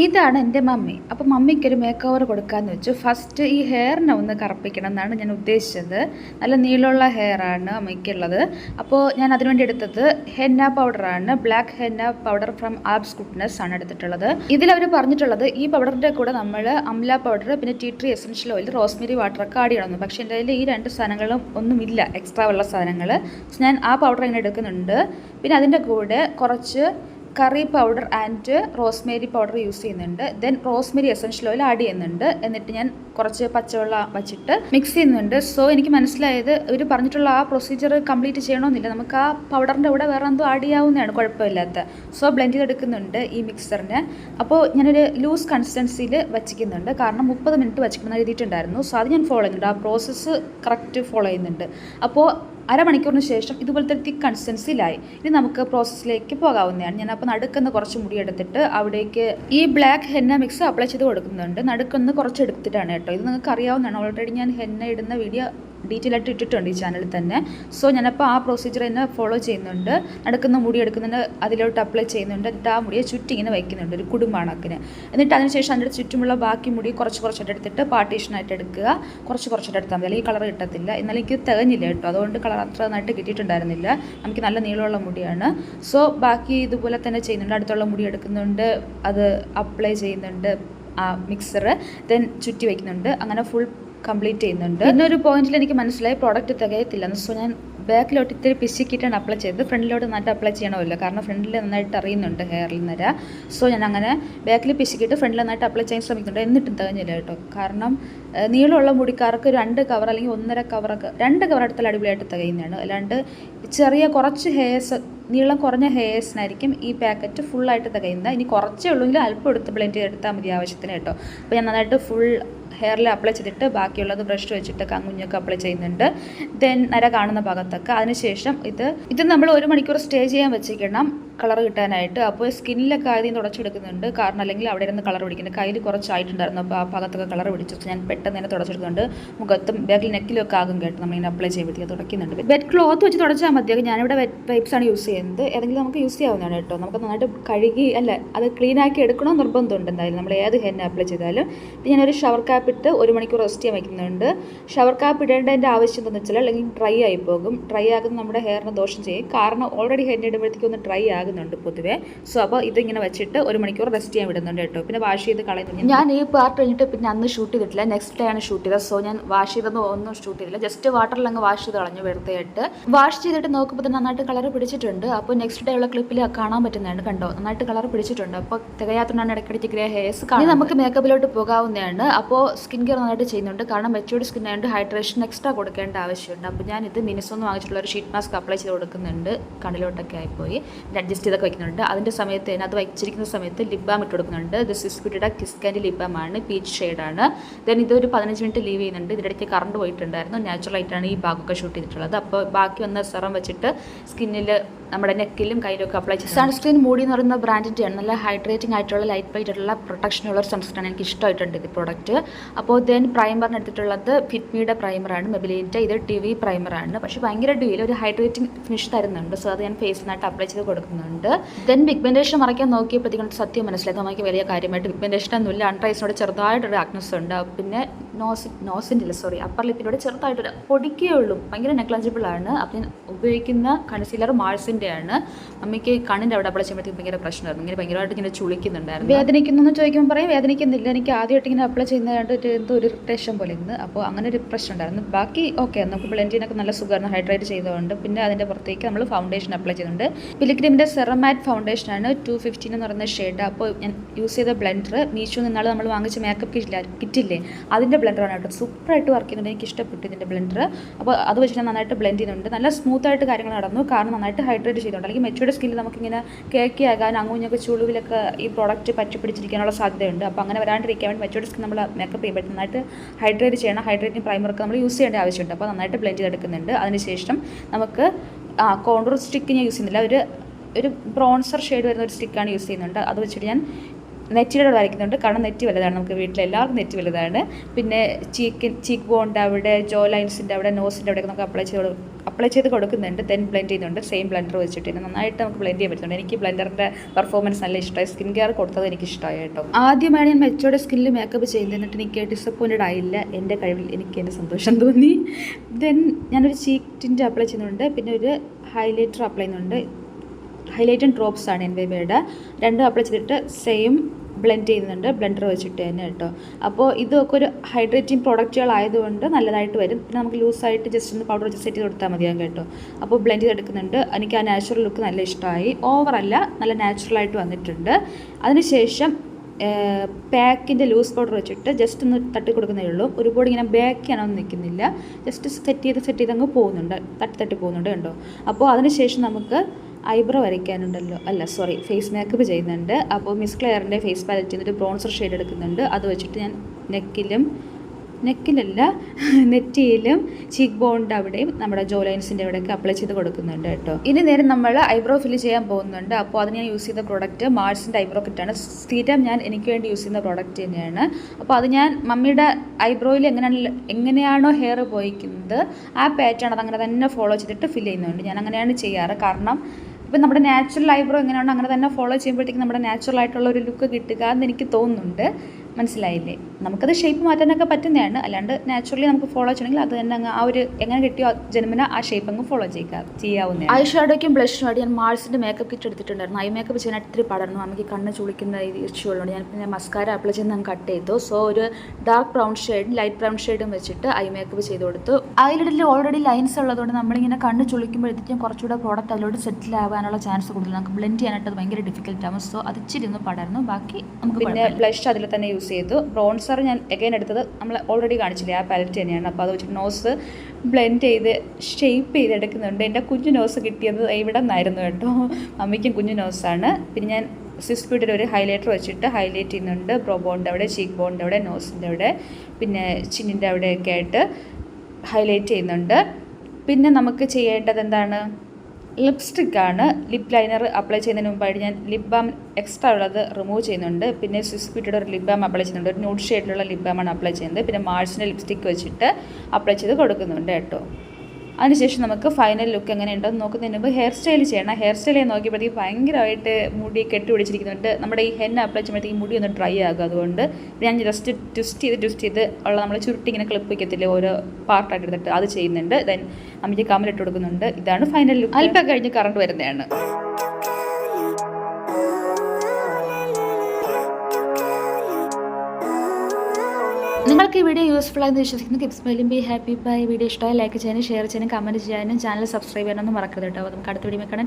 ഇതാണ് എന്റെ മമ്മി. അപ്പോൾ മമ്മിക്കൊരു മേക്ക് ഓവർ കൊടുക്കാമെന്ന് വെച്ചു. ഫസ്റ്റ് ഈ ഹെയറിനെ ഒന്ന് കറുപ്പിക്കണം എന്നാണ് ഞാൻ ഉദ്ദേശിച്ചത്. നല്ല നീളമുള്ള ഹെയറാണ് അമ്മയ്ക്കുള്ളത് അപ്പോൾ ഞാൻ അതിനുവേണ്ടി എടുത്തത് ഹെന്ന പൗഡറാണ് black henna powder from Abs goodness ആണ് എടുത്തിട്ടുള്ളത്. ഇതിലവർ പറഞ്ഞിട്ടുള്ളത് ഈ പൗഡറിന്റെ കൂടെ നമ്മൾ അംല പൗഡർ പിന്നെ tea tree essential oil rosemary വാട്ടറൊക്കെ add ചെയ്യണമെന്ന്. പക്ഷേ എന്റെ കയ്യിൽ ഈ രണ്ട് സാധനങ്ങളും ഒന്നുമില്ല. എക്സ്ട്രാ ഉള്ള സാധനങ്ങൾ. ഞാൻ ആ പൗഡർ ഇങ്ങനെ എടുക്കുന്നുണ്ട്. പിന്നെ അതിന്റെ കൂടെ കുറച്ച് curry powder and rosemary powder use ചെയ്യുന്നുണ്ട്. Then rosemary essential oil add ചെയ്യുന്നുണ്ട്. എന്നിട്ട് ഞാൻ കുറച്ച് പച്ചവെള്ളം വച്ചിട്ട് മിക്സ് ചെയ്യുന്നുണ്ട്. സോ എനിക്ക് മനസ്സിലായത് ഇവർ പറഞ്ഞിട്ടുള്ള ആ പ്രൊസീജിയർ കംപ്ലീറ്റ് ചെയ്യണമെന്നില്ല നമുക്ക് ആ പൗഡറിന്റെ കൂടെ വേറെ എന്തോ ആഡ് ചെയ്യാവുന്നതാണ്. കുഴപ്പമില്ലാത്ത. സോ ബ്ലെൻഡ് ചെയ്തെടുക്കുന്നുണ്ട് ഈ മിക്സറിന് അപ്പോൾ ഞാനൊരു ലൂസ് കൺസിസ്റ്റൻസിയിൽ വച്ചിരിക്കുന്നുണ്ട് കാരണം മുപ്പത് മിനിറ്റ് വച്ചിട്ടുണ്ടെന്ന് എഴുതിയിട്ടുണ്ടായിരുന്നു സോ അത് ഞാൻ ഫോളോ ചെയ്യുന്നുണ്ട്. ആ പ്രോസസ്സ് കറക്റ്റ് ഫോളോ ചെയ്യുന്നുണ്ട്. അപ്പോൾ അരമണിക്കൂറിന് ശേഷം ഇതുപോലത്തെ തിക്ക് കൺസിസ്റ്റൻസിയിലായി ഇനി നമുക്ക് പ്രോസസ്സിലേക്ക് പോകാവുന്നതാണ്. ഞാൻ അപ്പോൾ നടുക്കുന്ന കുറച്ച് മുടി എടുത്തിട്ട് അവിടേക്ക് ഈ ബ്ലാക്ക് ഹെന്ന മിക്സ് അപ്ലൈ ചെയ്ത് കൊടുക്കുന്നുണ്ട്. നടുക്കുന്ന കുറച്ച് എടുത്തിട്ടാണ് കേട്ടോ. ഇത് നിങ്ങൾക്ക് അറിയാവുന്നതാണ് ഓൾറെഡി ഞാൻ ഹെന്ന ഇടുന്ന വീഡിയോ ഡീറ്റെയിൽ ആയിട്ട് ഇട്ടിട്ടുണ്ട് ഈ ചാനലിൽ തന്നെ. സോ ഞാനപ്പോൾ ആ പ്രൊസീജിയർ തന്നെ ഫോളോ ചെയ്യുന്നുണ്ട്. നടക്കുന്ന മുടി എടുക്കുന്നുണ്ട് അതിലോട്ട് അപ്ലൈ ചെയ്യുന്നുണ്ട്. എന്നിട്ട് ആ മുടിയെ ചുറ്റി ഇങ്ങനെ വയ്ക്കുന്നുണ്ട് ഒരു കുടുംബാണക്കിന്. എന്നിട്ട് അതിനുശേഷം അതിന്റെ ചുറ്റുമുള്ള ബാക്കി മുടി കുറച്ച് കുറച്ചായിട്ട് എടുത്തിട്ട് പാർട്ടീഷനായിട്ട് എടുക്കുക. കുറച്ച് കുറച്ചായിട്ട് എടുത്താൽ മതി. അല്ലെങ്കിൽ കളർ കിട്ടത്തില്ല. എന്നാലും എനിക്ക് തികഞ്ഞില്ല കേട്ടോ. അതുകൊണ്ട് കളർ അത്ര നന്നായിട്ട് കിട്ടിയിട്ടുണ്ടായിരുന്നില്ല. നമുക്ക് നല്ല നീളമുള്ള മുടിയാണ്. സോ ബാക്കി ഇതുപോലെ തന്നെ ചെയ്യുന്നുണ്ട്. അടുത്തുള്ള മുടി എടുക്കുന്നുണ്ട്. അത് അപ്ലൈ ചെയ്യുന്നുണ്ട്. ആ മിക്സർ ദെൻ ചുറ്റി വയ്ക്കുന്നുണ്ട് അങ്ങനെ ഫുൾ കംപ്ലീറ്റ് ചെയ്യുന്നുണ്ട്. പിന്നെ ഒരു പോയിന്റിൽ എനിക്ക് മനസ്സിലായി പ്രോഡക്റ്റ് തികയത്തില്ല എന്ന് സോ ഞാൻ ബാക്കിലോട്ട് ഇത്തിരി പിശിക്കിട്ടാണ് അപ്ലൈ ചെയ്തത് ഫ്രണ്ടിലോട്ട് നന്നായിട്ട് അപ്ലൈ ചെയ്യണമല്ലോ. കാരണം ഫ്രണ്ടിൽ നന്നായിട്ട് അറിയുന്നുണ്ട് ഹെയറിൽ നിര. സോ ഞാൻ അങ്ങനെ ബാക്കിൽ പിശിക്കിട്ട് ഫ്രണ്ടിൽ നന്നായിട്ട് അപ്ലൈ ചെയ്യാൻ ശ്രമിക്കുന്നുണ്ട്. എന്നിട്ടും തികഞ്ഞില്ല കേട്ടോ. കാരണം നീളമുള്ള മുടിക്കാർക്ക് രണ്ട് കവർ അല്ലെങ്കിൽ ഒന്നര കവറൊക്കെ രണ്ട് കവർ എടുത്താൽ അടിപൊളിയായിട്ട് തികയുന്നതാണ്. അല്ലാണ്ട് ചെറിയ കുറച്ച് ഹെയർസ് നീളം കുറഞ്ഞ ഹെയർസിനായിരിക്കും ഈ പാക്കറ്റ് ഫുള്ളായിട്ട് തികയുന്നത്. ഇനി കുറച്ചേ ഉള്ളൂ അല്പം എടുത്ത് ബ്ലെൻഡ് ചെയ്ത് ചെയ്തെടുത്താൽ മതി ആവശ്യത്തിന് കേട്ടോ. അപ്പോൾ ഞാൻ നന്നായിട്ട് ഫുൾ ഹെയറിൽ അപ്ലൈ ചെയ്തിട്ട് ബാക്കിയുള്ളത് ബ്രഷ് വെച്ചിട്ട് കങ്ങുഞ്ഞൊക്കെ അപ്ലൈ ചെയ്യുന്നുണ്ട്. ദെൻ നര കാണുന്ന ഭാഗത്തൊക്കെ. അതിനുശേഷം ഇത് ഇത് നമ്മൾ ഒരു മണിക്കൂർ സ്റ്റേ ചെയ്യാൻ വെച്ചിരിക്കണം. കളർ കിട്ടാനായിട്ട്. അപ്പോൾ സ്കിന്നിലൊക്കെ ആദ്യം തുടച്ചെടുക്കുന്നുണ്ട്. കാരണം അല്ലെങ്കിൽ അവിടെ ഇരുന്ന് കളർ പിടിക്കുന്നത് കയ്യിൽ കുറച്ചായിട്ടുണ്ടായിരുന്നു. അപ്പോൾ ആ ഭാഗത്തൊക്കെ കളർ പിടിച്ചു. ഞാൻ പെട്ടെന്ന് തന്നെ തുടച്ചെടുക്കുന്നുണ്ട്. മുഖത്തും ബാക്കിൽ നെക്കിലും ഒക്കെ ആകും കേട്ടോ. നമ്മളിങ്ങനെ അപ്ലൈ ചെയ്യുമ്പോഴത്തേക്ക് തുടയ്ക്കുന്നുണ്ട്. വെറ്റ് ക്ലോത്ത് വെച്ച് തുടച്ചാൽ മതിയാകും ഞാനിവിടെ വെറ്റ് ആണ് യൂസ് ചെയ്യുന്നത്. ഏതെങ്കിലും നമുക്ക് യൂസ് ചെയ്യാവുന്നതാണ് കേട്ടോ. നമുക്ക് നന്നായിട്ട് കഴുകി അല്ല അത് ക്ലീനാക്കി ആക്കി എടുക്കണം നിർബന്ധമുണ്ട് എന്തായാലും. നമ്മൾ ഏത് ഹെന്ന അപ്ലൈ ചെയ്താലും. ഞാനൊരു ഷവർ ക്യാപ്പ് ഇട്ട് ഒരു മണിക്കൂർ റെസ്റ്റ് ചെയ്യാൻ വയ്ക്കുന്നുണ്ട്. ഷവർ കാപ്പ് ഇടേണ്ടതിന്റെ ആവശ്യം എന്താണെന്ന് വെച്ചാൽ അല്ലെങ്കിൽ ഡ്രൈ ആയി പോകും. ഡ്രൈ ആകുന്ന നമ്മുടെ ഹെയറിന് ദോഷം ചെയ്യും. കാരണം ഓൾറെഡി ഹെന്ന ഇടുമ്പോഴത്തേക്ക് ഒന്ന് ഡ്രൈ ആകുന്നുണ്ട് പൊതുവേ. സോ അപ്പോൾ ഇതിങ്ങനെ വെച്ചിട്ട് ഒരു മണിക്കൂർ റെസ്റ്റ് ചെയ്യാൻ വിടുന്നുണ്ട് കേട്ടോ. പിന്നെ വാഷ് ചെയ്ത് കളയുന്നു ഞാൻ ഈ പാർട്ട് കഴിഞ്ഞിട്ട് പിന്നെ അന്ന് ഷൂട്ട് ചെയ്തിട്ടില്ല. നെക്സ്റ്റ് ഡേ ആണ് ഷൂട്ട് ചെയ്തത്. സോ ഞാൻ വാഷ് ചെയ്തൊന്നും ഒന്നും ഷൂട്ട് ചെയ്തില്ല. ജസ്റ്റ് വാട്ടറിൽ അങ്ങ് വാഷ് ചെയ്ത് കളഞ്ഞു വെറുതെ ആയിട്ട്. വാഷ് ചെയ്തിട്ട് നോക്കുമ്പോൾ തന്നെ നന്നായിട്ട് കളർ പിടിച്ചിട്ടുണ്ട്. അപ്പോൾ നെക്സ്റ്റ് ഡേ ഉള്ള ക്ലിപ്പിൽ കാണാൻ പറ്റുന്നതാണ് കണ്ടോ? നന്നായിട്ട് കളർ പിടിച്ചിട്ടുണ്ട്. അപ്പോൾ തികയാത്തോണ്ടാണ് ഇടയ്ക്കിടയ്ക്ക് ഗ്രേ ഹെയർസ് കാണുന്നത്. നമുക്ക് മേക്കപ്പിലോട്ട് പോകാവുന്നതാണ്. അപ്പോൾ സ്കിൻ കെയർ നന്നായിട്ട് ചെയ്യുന്നുണ്ട്. കാരണം മെച്ചൂർഡ് സ്കിൻ ആയതുകൊണ്ട് ഹൈഡ്രേഷൻ എക്സ്ട്രാ കൊടുക്കേണ്ട ആവശ്യമുണ്ട്. അപ്പോൾ ഞാൻ ഇത് മിനിസോന്ന് വാങ്ങിച്ചിട്ടുള്ള ഒരു ഷീറ്റ് മാസ്ക് അപ്ലൈ ചെയ്ത് കൊടുക്കുന്നുണ്ട്. കണ്ണിലോട്ടൊക്കെ ആയിപ്പോയി. അഡ്ജസ്റ്റ് ചെയ്തൊക്കെ വയ്ക്കുന്നുണ്ട് അതിന്റെ സമയത്ത് തന്നെ അത് വച്ചിരിക്കുന്ന സമയത്ത് ലിപ് ബാം ഇട്ട് കൊടുക്കുന്നുണ്ട്. ഇത് സിസ്ക്യൂട്ടിയുടെ കിസ്കാന്റെ ലിപ് ബാം ആണ്. പീച്ച് ഷെയ്ഡാണ് ദെൻ ഇതൊരു പതിനഞ്ച് മിനിറ്റ് ലീവ് ചെയ്യുന്നുണ്ട്. ഇതിന്റെ ഇടയ്ക്ക് കറണ്ട് പോയിട്ടുണ്ടായിരുന്നു. നാച്ചുറൽ ആയിട്ടാണ് ഈ ഭാഗമൊക്കെ ഷൂട്ട് ചെയ്തിട്ടുള്ളത്. അപ്പോൾ ബാക്കി വന്ന സെറം വെച്ചിട്ട് സ്കിന്നിൽ നമ്മുടെ നെക്കിലും കയ്യിലൊക്കെ അപ്ലൈ ചെയ്യും സൺസ്ക്രീൻ മൂടി എന്ന് പറയുന്ന ബ്രാൻഡിന്റെയാണ് നല്ല ഹൈഡ്രേറ്റിംഗ് ആയിട്ടുള്ള ലൈറ്റ് വെയിറ്റ് ആയിട്ടുള്ള പ്രൊട്ടക്ഷനുള്ള ഒരു സൺസ്ക്രീൻ എനിക്ക് ഇഷ്ടമായിട്ടുണ്ട് ഇത് പ്രോഡക്റ്റ് അപ്പോൾ ദെൻ പ്രൈമറിന് എടുത്തിട്ടുള്ളത്. ഫിറ്റ്മിയുടെ പ്രൈമറാണ് മെബിലിന്റെ ഇത് ടി വി പ്രൈമറാണ് പക്ഷേ ഭയങ്കര ഡ്യൂയിൽ ഒരു ഹൈഡ്രേറ്റിംഗ് ഫിനിഷ് തരുന്നുണ്ട്. സോ അത് ഞാൻ ഫേസിനായിട്ട് അപ്ലൈ ചെയ്ത് കൊടുക്കുന്നുണ്ട്. ദെൻ പിഗ്മെന്റേഷൻ മറയ്ക്കാൻ നോക്കിയപ്പോഴത്തേക്കും സത്യം മനസ്സിലാക്കാം നമുക്ക് വലിയ കാര്യമായിട്ട്. പിഗ്മെന്റേഷൻ ഒന്നുമില്ല. അൺട്രൈസിനോട് ചെറുതായിട്ടൊരു ആക്നസ് ഉണ്ട്. പിന്നെ നോസ് നോസിന്റെ ഇല്ല സോറി അപ്പർ ലിപ്പിനോട് ചെറുതായിട്ടൊരു പൊടിക്കേ ഉള്ളൂ. ഭയങ്കര നെഗ്ലജിബിൾ ആണ്. അപ്പം ഞാൻ ഉപയോഗിക്കുന്ന കൺസീലർ മാൾസിന്റെ ആണ് അമ്മയ്ക്ക് കണ്ണിന്റെ അവിടെ അപ്ലൈ ചെയ്യുമ്പോഴത്തേക്ക് ഭയങ്കര പ്രശ്നമായിരുന്നു. ഇങ്ങനെ ഭയങ്കരമായിട്ട് ഇങ്ങനെ ചുളിക്കുന്നുണ്ടായിരുന്നു. വേദനിക്കുന്നു എന്ന് ചോദിക്കുമ്പോൾ പറയും വേദനിക്കുന്നില്ല. എനിക്ക് ആദ്യമായിട്ട് ഇങ്ങനെ അപ്ലൈ ചെയ്യുന്നതായിട്ട് ഒരു എന്തോ ഒരു ഇറിറ്റേഷൻ പോലെ ഇന്ന്. അപ്പോൾ അങ്ങനെ ഒരു പ്രശ്നം ഉണ്ടായിരുന്നു. ബാക്കി ഓക്കെ നമുക്ക് ബ്ലെൻഡിനൊക്കെ നല്ല സുഖമായിരുന്നു. ഹൈഡ്രേറ്റ് ചെയ്തുകൊണ്ട് പിന്നെ അതിന്റെ പുറത്തേക്ക് നമ്മൾ ഫൗണ്ടേഷൻ അപ്ലൈ ചെയ്യുന്നുണ്ട്. പിലിഗ്രിമിന്റെ സെറമാറ്റ് ഫൗണ്ടേഷൻ ആണ് ടു ഫിഫ്റ്റീൻ എന്ന് പറയുന്ന ഷെയ്ഡ് അപ്പോൾ ഞാൻ യൂസ് ചെയ്ത ബ്ലെൻഡർ മീഷോ നിന്നാൾ നമ്മൾ വാങ്ങിച്ച മേക്കപ്പ് കിറ്റില്ല കിറ്റില്ലേ അതിന്റെ ബ്ലെൻഡറാണ് കേട്ടോ. സൂപ്പറായിട്ട് വർക്ക് ചെയ്യുന്നുണ്ട്. എനിക്ക് ഇഷ്ടപ്പെട്ടു ഇതിന്റെ ബ്ലെൻഡർ അപ്പോൾ അത് വെച്ചിട്ട് നന്നായിട്ട് ബ്ലെൻഡ് ചെയ്യുന്നുണ്ട്. നല്ല സ്മൂത്തായിട്ട് കാര്യങ്ങൾ നടന്നു. കാരണം നന്നായിട്ട് ഹൈഡ്രേറ്റ് ചെയ്തുകൊണ്ട് അല്ലെങ്കിൽ മെച്ചൂർഡ് സ്കിന്നിൽ നമുക്കിങ്ങനെ കേക്കി ആകാൻ അങ്ങുഞ്ഞൊക്കെ ചുളിവിലൊക്കെ ഈ പ്രോഡക്റ്റ് പറ്റി പിടിച്ചിരിക്കാനുള്ള സാധ്യതയുണ്ട്. അപ്പോൾ അങ്ങനെ വരാണ്ടിരിക്കാൻ വേണ്ടി മെച്ചൂർഡ് സ്കിൻ നമ്മൾ മേക്കപ്പ് ചെയ്യുമ്പോൾ നന്നായിട്ട് ഹൈഡ്രേറ്റ് ചെയ്യണം. ഹൈഡ്രേറ്റിംഗ് പ്രൈമറൊക്കെ നമ്മൾ യൂസ് ചെയ്യേണ്ട ആവശ്യമുണ്ട്. അപ്പോൾ നന്നായിട്ട് ബ്ലെൻഡ് ചെയ്തെടുക്കുന്നുണ്ട്. അതിനുശേഷം നമുക്ക് ആ കോണ്ടൂർ സ്റ്റിക്ക് ഞാൻ യൂസ് ചെയ്യുന്നില്ല. ഒരു ഒരു ബ്രോൺസർ ഷെയ്ഡ് വരുന്ന ഒരു സ്റ്റിക്കാണ് യൂസ് ചെയ്യുന്നുണ്ട്. അത് വെച്ചിട്ട് ഞാൻ നെറ്റിലൂടെ വരയ്ക്കുന്നുണ്ട്. കാരണം നെറ്റ് വലുതാണ്. നമുക്ക് വീട്ടിൽ എല്ലാവർക്കും നെറ്റ് വലുതാണ്. പിന്നെ ചീക്ക് ചീക്ക് ബോണ്ട് അവിടെ ജോ ലൈൻസിന്റെ അവിടെ നോസിന്റെ അവിടെയൊക്കെ നമുക്ക് അപ്ലൈ ചെയ്ത് അപ്ലൈ ചെയ്ത് കൊടുക്കുന്നുണ്ട്. ദെൻ ബ്ലെൻഡ് ചെയ്യുന്നുണ്ട്. സെയിം ബ്ലെൻഡർ വെച്ചിട്ട് തന്നെ. നന്നായിട്ട് നമുക്ക് ബ്ലെൻഡ് ചെയ്യാൻ പറ്റുന്നുണ്ട്. എനിക്ക് ബ്ലെൻഡറിന്റെ പെർഫോമൻസ് നല്ല ഇഷ്ടമായി. സ്കിൻ കെയർ കൊടുത്തത് എനിക്ക് ഇഷ്ടമായി കേട്ടോ. ആദ്യമാണ് ഞാൻ മെച്ചോടെ സ്കിന്നിൽ മേക്കപ്പ് ചെയ്ത് എനിക്ക് ഡിസപ്പോയിന്റഡ് ആയില്ല. എന്റെ കഴിവിൽ എനിക്ക് എന്റെ സന്തോഷം തോന്നി. ദെൻ ഞാനൊരു ചീക്ക് ടിന്റ് അപ്ലൈ ചെയ്യുന്നുണ്ട്. പിന്നെ ഒരു ഹൈലൈറ്റർ അപ്ലൈ ചെയ്യുന്നുണ്ട്. ഹൈലൈറ്റ് ഡ്രോപ്സ് ആണ് എൻ ബേബിയുടെ രണ്ടും അപ്ലൈ ചെയ്തിട്ട് സെയിം ബ്ലെൻഡ് ചെയ്യുന്നുണ്ട് ബ്ലെൻഡർ വെച്ചിട്ട് തന്നെ കേട്ടോ. അപ്പോൾ ഇതൊക്കെ ഒരു ഹൈഡ്രേറ്റിംഗ് പ്രൊഡക്റ്റുകളായതുകൊണ്ട് നല്ലതായിട്ട് വരും. പിന്നെ നമുക്ക് ലൂസായിട്ട് ജസ്റ്റ് ഒന്ന് പൗഡർ വെച്ച് സെറ്റ് ചെയ്ത് കൊടുത്താൽ മതിയാകും കേട്ടോ. അപ്പോൾ ബ്ലെൻഡ് ചെയ്തെടുക്കുന്നുണ്ട്. എനിക്ക് ആ നാച്ചുറൽ ലുക്ക് നല്ല ഇഷ്ടമായി. ഓവറല്ല നല്ല നാച്ചുറലായിട്ട് വന്നിട്ടുണ്ട്. അതിനുശേഷം പാക്കിന്റെ ലൂസ് പൗഡർ വെച്ചിട്ട് ജസ്റ്റ് ഒന്ന് തട്ടി കൊടുക്കുന്നേ ഉള്ളൂ. ഒരുപാട് ഇങ്ങനെ ബാക്ക് ചെയ്യാനൊന്നും നിൽക്കുന്നില്ല. ജസ്റ്റ് സെറ്റ് ചെയ്ത് സെറ്റ് ചെയ്ത് അങ്ങ് പോകുന്നുണ്ട്. തട്ടി തട്ടി പോകുന്നുണ്ട് കണ്ടോ? അപ്പോൾ അതിനുശേഷം നമുക്ക് ഐബ്രോ വരയ്ക്കാനുണ്ടല്ലോ. അല്ല സോറി ഫേസ് മേക്കപ്പ് ചെയ്യുന്നുണ്ട്. അപ്പോൾ മിസ് ക്ലെയറിന്റെ ഫേസ് പാലറ്റിൽ നിന്നൊരു ബ്രോൺസർ ഷെയ്ഡ് എടുക്കുന്നുണ്ട്. അത് വെച്ചിട്ട് ഞാൻ നെക്കിലും നെക്കിലല്ല നെറ്റിയിലും ചീക്ക് ബോണിന്റെ അവിടെയും നമ്മുടെ ജോ ലൈൻസിന്റെ അവിടെയൊക്കെ അപ്ലൈ ചെയ്ത് കൊടുക്കുന്നുണ്ട് കേട്ടോ. ഇനി നേരം നമ്മൾ ഐബ്രോ ഫില്ല് ചെയ്യാൻ പോകുന്നുണ്ട്. അപ്പോൾ അതിന് ഞാൻ യൂസ് ചെയ്ത പ്രോഡക്റ്റ് മാർസിന്റെ ഐബ്രോ കിറ്റാണ് സ്ഥിരം ഞാൻ എനിക്ക് വേണ്ടി യൂസ് ചെയ്യുന്ന പ്രോഡക്റ്റ് തന്നെയാണ്. അപ്പോൾ അത് ഞാൻ മമ്മിയുടെ ഐബ്രോയിൽ എങ്ങനെയാണ് എങ്ങനെയാണോ ഹെയർ പോയിക്കുന്നത് ആ പാറ്റേൺ അത് അങ്ങനെ തന്നെ ഫോളോ ചെയ്തിട്ട് ഫില്ല് ചെയ്യുന്നുണ്ട്. ഞാൻ അങ്ങനെയാണ് ചെയ്യാറ്. കാരണം ഇപ്പം നമ്മുടെ നാച്ചുറൽ ഐബ്രോ എങ്ങനെയാണോ അങ്ങനെ തന്നെ ഫോളോ ചെയ്യുമ്പോഴത്തേക്കും നമ്മുടെ നാച്ചുറൽ ആയിട്ടുള്ള ഒരു ലുക്ക് കിട്ടുക എന്ന് എനിക്ക് തോന്നുന്നുണ്ട്. മനസ്സിലായില്ലേ? നമുക്കത് ഷേപ്പ് മാറ്റാനൊക്കെ പറ്റുന്നതാണ്. അല്ലാണ്ട് നാച്ചുറലി നമുക്ക് ഫോളോ ചെയ്യണമെങ്കിൽ അത് തന്നെ അങ്ങ് ആ ഒരു എങ്ങനെ കിട്ടിയോ ജന്മന ആ ഷേപ്പ് അങ്ങ് ഫോളോ ചെയ്യുക ചെയ്യാവുന്ന ഐ ഷാഡോയ്ക്കും ബ്ലഷിനുമായിട്ട് ഞാൻ മാൾസിന്റെ മേക്കപ്പ് കിറ്റ് എടുത്തിട്ടുണ്ടായിരുന്നു. ഐ മേക്കപ്പ് ചെയ്യാൻ ഇത്തിരി പടർന്നു നമുക്ക് കണ്ണ് ചുളിക്കുന്ന ഇഷ്യൂള്ളതുകൊണ്ട് ഞാൻ പിന്നെ മസ്കാര അപ്ലൈ ചെയ്ത് ഞാൻ കട്ട് ചെയ്തു. സോ ഒരു ഡാർക്ക് ബ്രൗൺ ഷെയ്ഡും ലൈറ്റ് ബ്രൗൺ ഷെയ്ഡും വെച്ചിട്ട് ഐ മേക്കപ്പ് ചെയ്ത് കൊടുത്തു. അതിലിടയിൽ ഓൾറെഡി ലൈൻസ് ഉള്ളതുകൊണ്ട് നമ്മളിങ്ങനെ കണ്ണ് ചുളിക്കുമ്പോഴത്തേക്കും കുറച്ചുകൂടെ പ്രോഡക്റ്റ് അതിലോട്ട് സെറ്റിൽ ആവാനുള്ള ചാൻസ് കൂടുതൽ നമുക്ക് ബ്ലെൻഡ് ചെയ്യാനായിട്ട് അത് ഭയങ്കര ഡിഫിക്കൽട്ട് ആവും. സോ അത് ഇച്ചിരി ഒന്ന് പടർന്നു ബാക്കി നമുക്ക് പിന്നെ ബ്ലഷ് അതിൽ തന്നെ യൂസ് ചെയ്തു. ബ്രോൺസർ ഞാൻ എഗൈൻ എടുത്തത് നമ്മൾ ഓൾറെഡി കാണിച്ചില്ലേ ആ പാലറ്റ് തന്നെയാണ്. അപ്പോൾ അത് വെച്ചിട്ട് നോസ് ബ്ലെൻഡ് ചെയ്ത് ഷേപ്പ് ചെയ്തെടുക്കുന്നുണ്ട് എന്റെ കുഞ്ഞു നോസ് കിട്ടിയത് ഇവിടെ നിന്നായിരുന്നു കേട്ടോ. അമ്മയ്ക്കും കുഞ്ഞു നോസാണ് പിന്നെ ഞാൻ സിക്സ് സ്പീഡിൽ ഒരു ഹൈലൈറ്റർ വെച്ചിട്ട് ഹൈലൈറ്റ് ചെയ്യുന്നുണ്ട്. ബ്രോ ബോണിന്റെ അവിടെ ചീക്ക് ബോണിന്റെ അവിടെ നോസിന്റെ അവിടെ പിന്നെ ചിന്നിന്റെ അവിടെയൊക്കെ ആയിട്ട് ഹൈലൈറ്റ് ചെയ്യുന്നുണ്ട്. പിന്നെ നമുക്ക് ചെയ്യേണ്ടത് എന്താണ്? ലിപ്സ്റ്റിക് ആണ് ലിപ് ലൈനർ അപ്ലൈ ചെയ്യുന്നതിന് മുമ്പായിട്ട് ഞാൻ ലിപ് ബാം എക്സ്ട്രാ ഉള്ളത് റിമൂവ് ചെയ്യുന്നുണ്ട്. പിന്നെ സ്വിസ് ഒരു ലിപ് ബാം അപ്ലൈ ചെയ്യുന്നുണ്ട്. ഒരു ന്യൂഡ് ഷെയ്ഡിലുള്ള ലിപ് ബാമാണ് അപ്ലൈ ചെയ്യുന്നത്. പിന്നെ മാർസിന്റെ ലിപ്സ്റ്റിക്ക് വെച്ചിട്ട് അപ്ലൈ ചെയ്ത് കൊടുക്കുന്നുണ്ട് കേട്ടോ. അതിനുശേഷം നമുക്ക് ഫൈനൽ ലുക്ക് എങ്ങനെയുണ്ടെന്ന് നോക്കുന്നതിന് മുമ്പ് ഹെയർ സ്റ്റൈൽ ചെയ്യണം. ഹെയർ സ്റ്റൈൽ നോക്കിയപ്പോഴത്തേക്ക് ഭയങ്കരമായിട്ട് മുടി കെട്ടി പിടിച്ചിരിക്കുന്നുണ്ട് നമ്മുടെ ഈ ഹെന്ന അപ്ലൈ ചെയ്യുമ്പോഴത്തേക്ക് മുടി ഒന്ന് ഡ്രൈ ആകും അതുകൊണ്ട് ഞാൻ ജസ്റ്റ് ട്വിസ്റ്റ് ചെയ്ത് ട്വിസ്റ്റ് ചെയ്ത് ഉള്ള നമ്മൾ ചുരുട്ടി ഇങ്ങനെ ക്ലിപ്പ് വയ്ക്കത്തില്ലേ ഓരോ പാർട്ടായിട്ട് എടുത്തിട്ട് അത് ചെയ്യുന്നുണ്ട്. ദെൻ അമ്മയ്ക്ക് കമ്മലിട്ട് കൊടുക്കുന്നുണ്ട്. ഇതാണ് ഫൈനൽ ലുക്ക് അല്പം കഴിഞ്ഞ് കറണ്ട് വരുന്നതാണ്. നിങ്ങൾക്ക് ഈ വീഡിയോ യൂസ്ഫുൾ ആയെന്ന് വിശ്വസിക്കുന്നു. കിപ്സ് മെയിലും ബി ഹാപ്പി ബൈ വീഡിയോ ഇഷ്ടമായി ലൈക്ക് ചെയ്യാനും ഷെയർ ചെയ്യാനും കമന്റ് ചെയ്യാനും ചാനൽ സബ്സ്ക്രൈബ് ചെയ്യാനൊന്നും മറക്കരുത് കേട്ടോ. നമുക്ക് അടുത്ത വീഡിയോ കാണാൻ